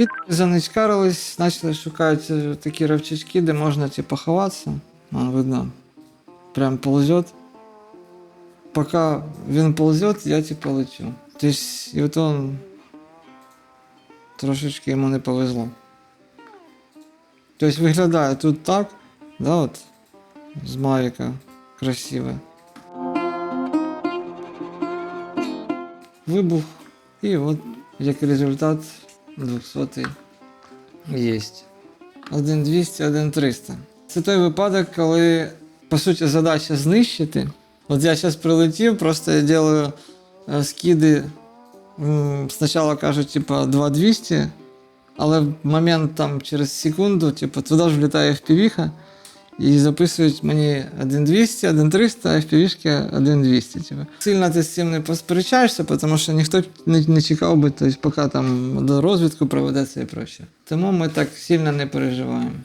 Під заничкарились, почали шукати такі ровчачки, де можна типу, ховатися. Вон видно. Прям ползет. Поки він ползет, я типу лечу. Тобто, і от он трошечки йому не повезло. Тобто виглядає тут так, да, от, з Мавіка красиве. Вибух, і от як результат 200 є. 1200, 1300. Це той випадок, коли, по суті, задача знищити. От я зараз прилетів, просто я делаю е, скиди. Спочатку кажуть, типа 2200, але в момент там через секунду, типу, туди ж влітає FPV-ха, і записують мені 1200, 1300, а FPV-шки 1200. Типу. Сильно ти з цим не посперечаєшся, тому що ніхто не, не чекав би, тобто, поки там до розвідку проведеться і проще. Тому ми так сильно не переживаємо.